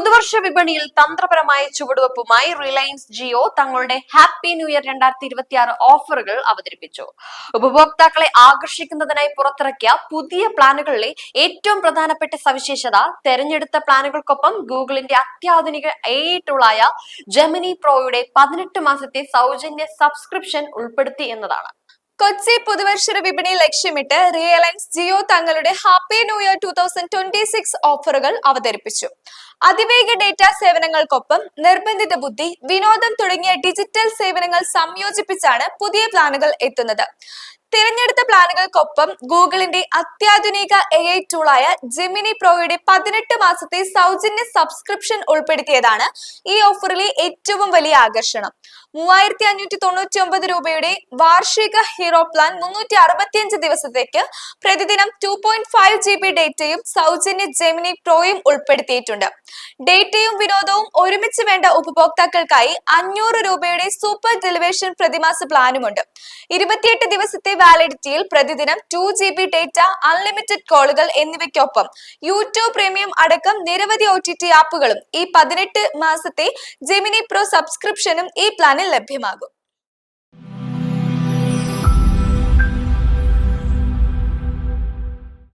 പുതുവർഷ വിപണിയിൽ തന്ത്രപരമായ ചുവടുവെപ്പുമായി റിലയൻസ് ജിയോ തങ്ങളുടെ ഹാപ്പി ന്യൂ ഇയർ രണ്ടായിരത്തി ഇരുപത്തി ആറ് ഓഫറുകൾ അവതരിപ്പിച്ചു. ഉപഭോക്താക്കളെ ആകർഷിക്കുന്നതിനായി പുറത്തിറക്കിയ പുതിയ പ്ലാനുകളിലെ ഏറ്റവും പ്രധാനപ്പെട്ട സവിശേഷത തെരഞ്ഞെടുത്ത പ്ലാനുകൾക്കൊപ്പം ഗൂഗിളിന്റെ അത്യാധുനിക എ ടൂളായ ജെമിനി പ്രോയുടെ പതിനെട്ട് മാസത്തെ സൗജന്യ സബ്സ്ക്രിപ്ഷൻ ഉൾപ്പെടുത്തി എന്നതാണ്. കൊച്ചി പുതുവർഷ വിപണി ലക്ഷ്യമിട്ട് റിയലൻസ് ജിയോ തങ്ങളുടെ happy new year two thousand twenty six ഓഫറുകൾ അവതരിപ്പിച്ചു. അതിവേഗ ഡേറ്റ സേവനങ്ങൾക്കൊപ്പം നിർബന്ധിത ബുദ്ധി വിനോദം തുടങ്ങിയ ഡിജിറ്റൽ സേവനങ്ങൾ സംയോജിപ്പിച്ചാണ് പുതിയ പ്ലാനുകൾ എത്തുന്നത്. തിരഞ്ഞെടുത്ത പ്ലാനുകൾക്കൊപ്പം ഗൂഗിളിന്റെ അത്യാധുനിക എ ഐ ടൂളായ ജെമിനി പ്രോയുടെ പതിനെട്ട് മാസത്തെ സൗജന്യ സബ്സ്ക്രിപ്ഷൻ ഉൾപ്പെടുത്തിയതാണ് ഈ ഓഫറിലെ ഏറ്റവും വലിയ ആകർഷണം. മൂവായിരത്തി അഞ്ഞൂറ്റി തൊണ്ണൂറ്റി ഒമ്പത് രൂപയുടെ വാർഷിക ഹീറോ പ്ലാൻ മുന്നൂറ്റി അറുപത്തിയഞ്ച് ദിവസത്തേക്ക് പ്രതിദിനം two point five G B ഡേറ്റയും സൗജന്യ ജെമിനി പ്രോയും ഉൾപ്പെടുത്തിയിട്ടുണ്ട്. ഡേറ്റയും വിനോദവും ഒരുമിച്ച് വേണ്ട ഉപഭോക്താക്കൾക്കായി അഞ്ഞൂറ് രൂപയുടെ സൂപ്പർ ഡെലിവേഷൻ പ്രതിമാസ പ്ലാനുമുണ്ട് ഇരുപത്തിയെട്ട് ദിവസത്തെ വാലിഡിറ്റിയിൽ പ്രതിദിനം two G B data unlimited കോളുകൾ എന്നിവയ്ക്കൊപ്പം യൂട്യൂബ് പ്രീമിയം അടക്കം നിരവധി ഒ ടി ടി ആപ്പുകളും ഈ പതിനെട്ട് മാസത്തെ ജെമിനി പ്രോ സബ്സ്ക്രിപ്ഷനും ഈ പ്ലാനിൽ ലഭ്യമാകും.